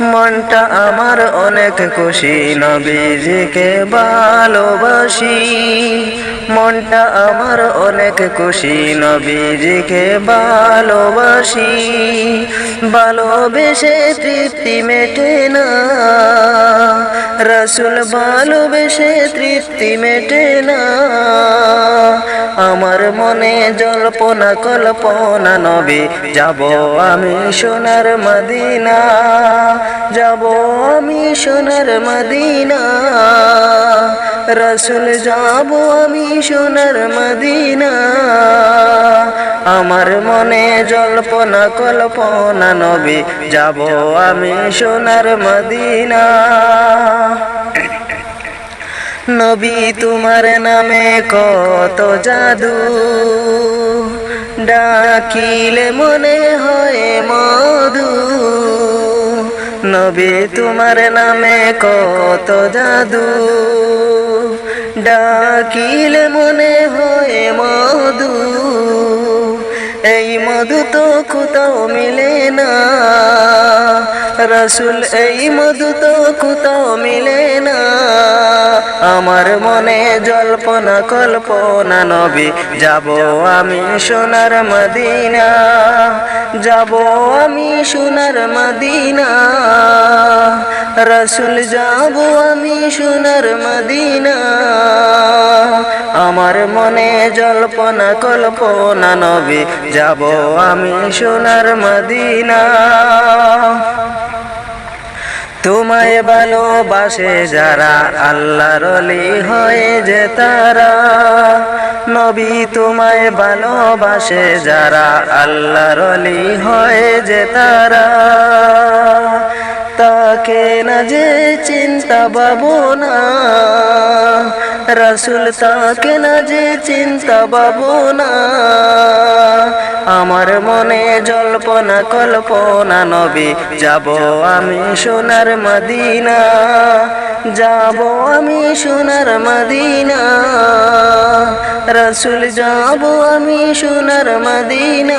মনটা আমার অনেক খুশি, নবীজিকে ভালোবাসি। মনটা আমার অনেক খুশি, নবীজিকে ভালোবাসি। ভালোবেসে তৃপ্তি মেটে না। রসুল ভালোবেসে তৃপ্তি মেটে না। আমার মনে জল্পনা, কল্পনা, নবী, যাব আমি সোনার মদিনা। যাব আমি সোনার মদিনা। রসুল, যাব আমি সোনার মদিনা। আমার মনে জল্পনা, কল্পনা, নবী, যাব আমি সোনার মদিনা। নবী, তোমার নামে কত জাদু। ডাকিলে মনে হয় মধু নবী তোমার নামে কত জাদু। ডাকিলে মনে হয় মধু। এই মধু তো কোথাও মিলে না। রসুল, এই মধু তো কোথাও মিলে না। আমার মনে জল্পনা, কল্পনা, নবী, যাব আমি সোনার মদিনা। যাব আমি সোনার মদিনা। রসুল, যাব আমি সোনার মদিনা। আমার মনে জল্পনা কল্পনা নবী, যাব আমি সোনার মদিনা। তোমায় ভালোবাসে যারা, আল্লাহর হয়ে যে তারা। নবী, তোমায় ভালোবাসে যারা, আল্লাহর হয়ে যে তারা। তাকে না যে চিন্তা ভাবনা। রসুল তাকে না যে চিন্তা ভাবনা। আমার মনে জল্পনা, কল্পনা, নবী, যাব আমি সোনার মদিনা। যাব আমি সোনার মদিনা। রসুল, যাব আমি সোনার মদিনা।